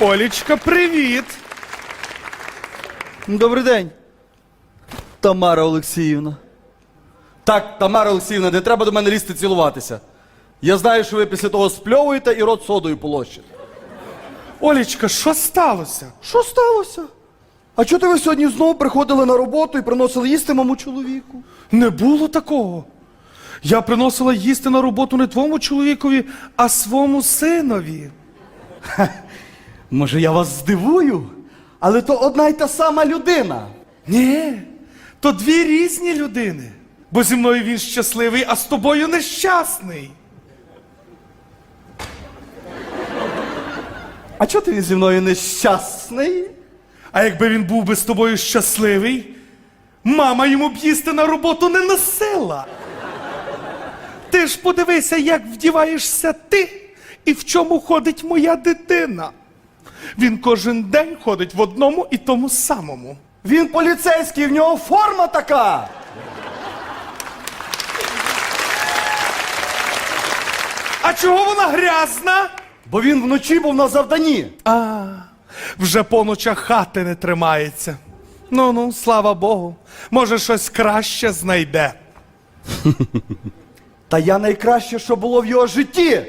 Олічка, привіт! Добрий день. Тамара Олексіївна. Так, Тамара Олексіївна, не треба до мене лізти цілуватися. Я знаю, що ви після того спльовуєте і рот содою полощите. Олічка, що сталося? Що сталося? А чого ви сьогодні знову приходили на роботу і приносили їсти моєму чоловіку? Не було такого. Я приносила їсти на роботу не твоєму чоловікові, а свому синові. Може, я вас здивую? Але то одна й та сама людина. Ні, то дві різні людини. Бо зі мною він щасливий, а з тобою нещасний. А чого ти він зі мною нещасний? А якби він був би з тобою щасливий, мама йому б їсти на роботу не носила. Ти ж подивися, як вдіваєшся ти і в чому ходить моя дитина. Він кожен день ходить в одному і тому самому. Він поліцейський, в нього форма така. А чого вона грязна? Бо він вночі був на завданні. А, вже по ночах хати не тримається. Ну ну, слава Богу. Може, щось краще знайде. Та я найкраще, що було в його житті.